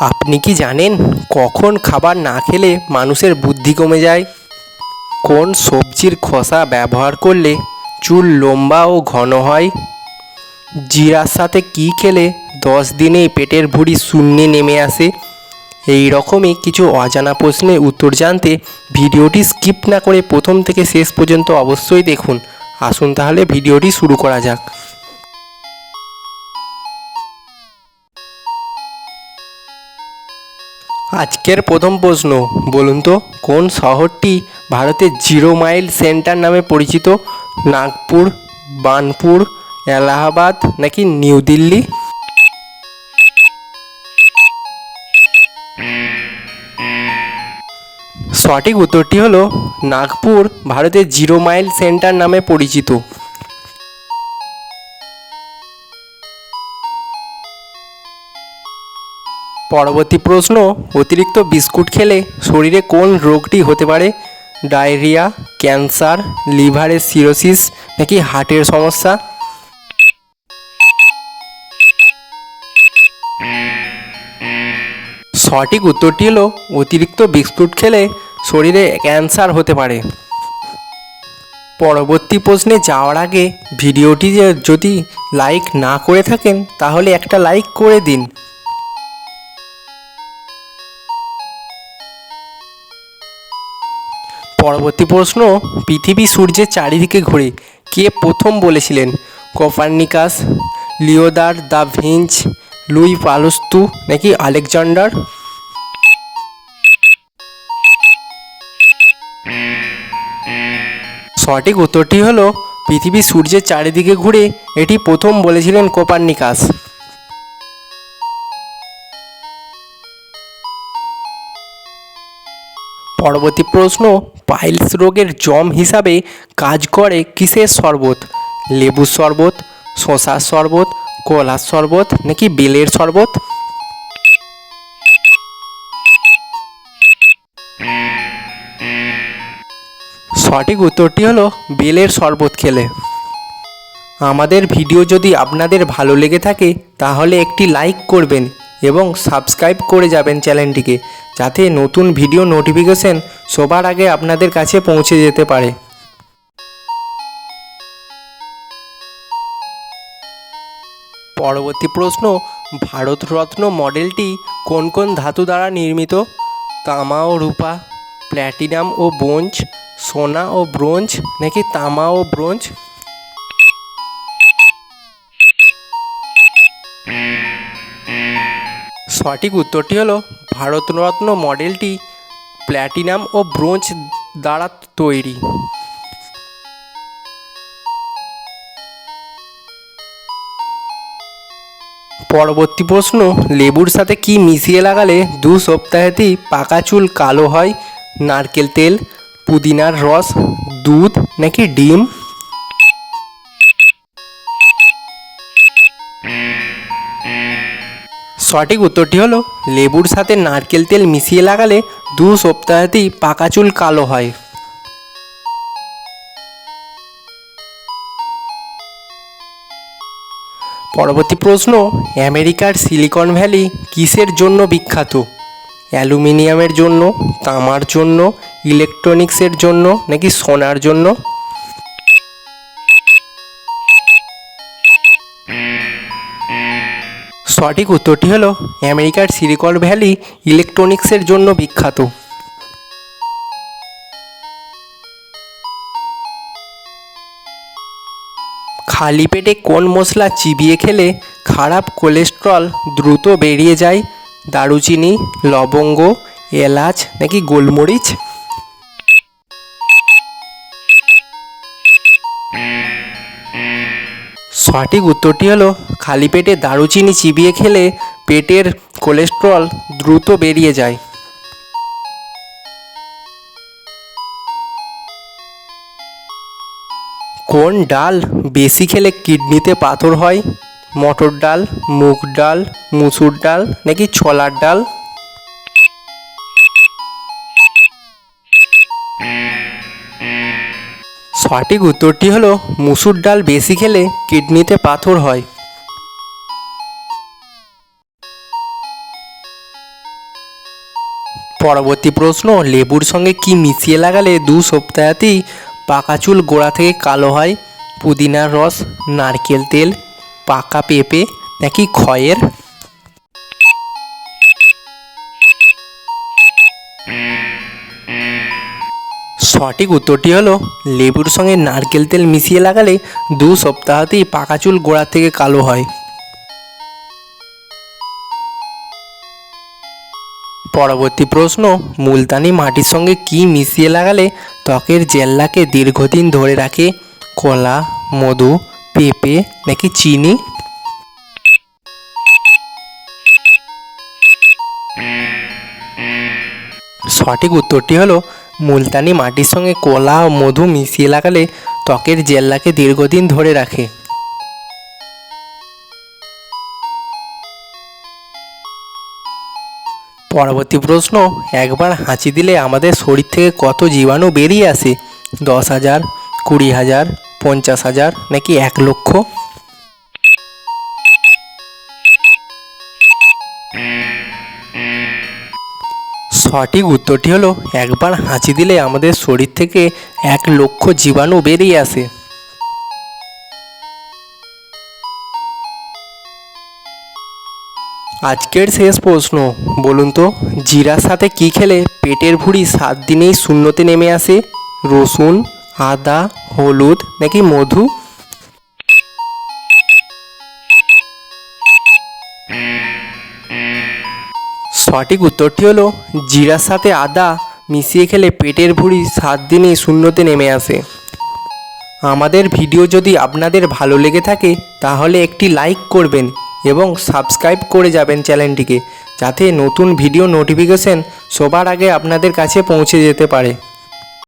আপনি কি জানেন কখন খাবার না খেলে মানুষের বুদ্ধি কমে যায়? কোন সবজির খোসা ব্যবহার করলে চুল লম্বা ও ঘন হয়? জিরার সাথে কি খেলে দশ দিনেই পেটের ভুঁড়ি শূন্যে নেমে আসে? এই রকমই কিছু অজানা প্রশ্নের উত্তর জানতে ভিডিওটি স্কিপ না করে প্রথম থেকে শেষ পর্যন্ত অবশ্যই দেখুন। আসুন তাহলে ভিডিওটি শুরু করা যাক। আজকের প্রথম প্রশ্ন, বলুন তো, কোন শহরটি ভারতের জিরো মাইল সেন্টার নামে পরিচিত? নাগপুর, বানপুর, এলাহাবাদ নাকি নিউ দিল্লি? সঠিক উত্তরটি হলো, নাগপুর, ভারতের জিরো মাইল সেন্টার নামে পরিচিত। পরবর্তী প্রশ্ন, অতিরিক্ত বিস্কুট খেলে শরীরে কোন রোগটি হতে পারে? ডায়রিয়া, ক্যান্সার লিভারের সিরোসিস নাকি হার্টের সমস্যা? সঠিক উত্তরটি হলো, অতিরিক্ত বিস্কুট খেলে শরীরে ক্যান্সার হতে পারে। পরবর্তী প্রশ্নে যাওয়ার আগে ভিডিওটি যদি লাইক না করে থাকেন, তাহলে একটা লাইক করে দিন। পরবর্তী প্রশ্ন, পৃথিবী সূর্যের চারিদিকে ঘুরে কে প্রথম বলেছিলেন? Copernicus, Leonardo da Vinci, Louis Pasteur নাকি আলেকজান্ডার? সঠিক উত্তরটি হলো, পৃথিবী সূর্যের চারিদিকে ঘুরে এটি প্রথম বলেছিলেন কোপার্নিকাস। পরবর্তী প্রশ্ন, পাইলস রোগের জম হিসাবে কাজ করে কিসের শরবত? লেবুর শরবত শশার শরবত, কলার শরবত নাকি বেলের শরবত? সঠিক উত্তরটি হলো বেলের শরবত খেলে। আমাদের ভিডিও যদি আপনাদের ভালো লেগে থাকে, তাহলে একটি লাইক করবেন। এবং সাবস্ক্রাইব করে যাবেন চ্যানেলটিকে, যাতে নতুন ভিডিও নোটিফিকেশন সবার আগে আপনাদের কাছে পৌঁছে যেতে পারে। পরবর্তী প্রশ্ন, ভারতরত্ন মডেলটি কোন কোন ধাতু দ্বারা নির্মিত? তামা ও রূপা, প্ল্যাটিনাম ও ব্রোঞ্জ, সোনা ও ব্রোঞ্জ, নাকি তামা ও ব্রোঞ্জ? সঠিক উত্তরটি হলো ভারতরত্ন মডেলটি প্ল্যাটিনাম ও ব্রোঞ্জ দ্বারা তৈরি। পরবর্তী প্রশ্ন, লেবুর সাথে কি মিশিয়ে লাগালে দু সপ্তাহেতেই পাকা চুল কালো হয়? নারকেল তেল, পুদিনার রস, দুধ নাকি ডিম? সঠিক উত্তরটি হলো, লেবুর সাথে নারকেল তেল মিশিয়ে লাগালে দু সপ্তাহেতেই পাকা চুল কালো হয়। পরবর্তী প্রশ্ন, আমেরিকার সিলিকন ভ্যালি কিসের জন্য বিখ্যাত? অ্যালুমিনিয়ামের জন্য, তামার জন্য, ইলেকট্রনিক্সের জন্য, নাকি সোনার জন্য? সঠিক উত্তরটি হলো আমেরিকার সিলিকন ভ্যালি ইলেকট্রনিক্সের জন্য বিখ্যাত। খালি পেটে কোন মশলা চিবিয়ে খেলে খারাপ কোলেস্ট্রল দ্রুত বেরিয়ে যায়? দারুচিনি, লবঙ্গ, এলাচ নাকি গোলমরিচ? সঠিক উত্তরটি হলো খালি পেটে দারুচিনি চিবিয়ে খেলে পেটের কোলেস্ট্রল দ্রুত বেরিয়ে যায়। কোন ডাল বেশি খেলে কিডনিতে পাথর হয়? মটর ডাল, মুগ ডাল, মুসুর ডাল নাকি ছোলার ডাল? সঠিক উত্তরটি হলো, মুসুর ডাল বেশি খেলে কিডনিতে পাথর হয়। পরবর্তী প্রশ্ন, লেবুর সঙ্গে কি মিশিয়ে লাগালে দু সপ্তাহতেই পাকা চুল গোড়া থেকে কালো হয়? পুদিনার রস, নারকেল তেল, পাকা পেঁপে নাকি খয়ের সঠিক উত্তরটি হলো, লেবুর সঙ্গে নারকেল তেল মিশিয়ে লাগালে দু সপ্তাহতেই পাকা চুল গোড়া থেকে কালো হয়। পরবর্তী প্রশ্ন, মুলতানি মাটির সঙ্গে কি মিশিয়ে লাগালে ত্বকের জেল্লাকে দীর্ঘদিন ধরে রাখে কলা, মধু, পেঁপে নাকি চিনি? সঠিক উত্তরটি হলো, মুলতানি মাটির সঙ্গে কলা ও মধু মিশিয়ে লাগালে ত্বকের জেল্লাকে দীর্ঘদিন ধরে রাখে। পরবর্তী প্রশ্ন, একবার হাঁচি দিলে আমাদের শরীর থেকে কত জীবাণু বেরিয়ে আসে? দশ হাজার, কুড়ি হাজার, পঞ্চাশ হাজার, নাকি এক লক্ষ? সঠিক উত্তরটি হলো, একবার হাঁচি দিলে আমাদের শরীর থেকে এক লক্ষ জীবাণু বেরিয়ে আসে। আজকের শেষ প্রশ্ন, বলুন তো, জিরার সাথে কি খেলে পেটের ভুঁড়ি সাত দিনেই শূন্যতে নেমে আসে? রসুন, আদা, হলুদ নাকি মধু? সঠিক উত্তরটি হলো, জিরার সাথে আদা মিশিয়ে খেলে পেটের ভুঁড়ি সাত দিনেই শূন্যতে নেমে আসে। আমাদের ভিডিও যদি আপনাদের ভালো লেগে থাকে, তাহলে একটি লাইক করবেন। এবং সাবস্ক্রাইব করে যাবেন চ্যানেলটিকে, যাতে নতুন ভিডিও নোটিফিকেশন সবার আগে আপনাদের কাছে পৌঁছে যেতে পারে।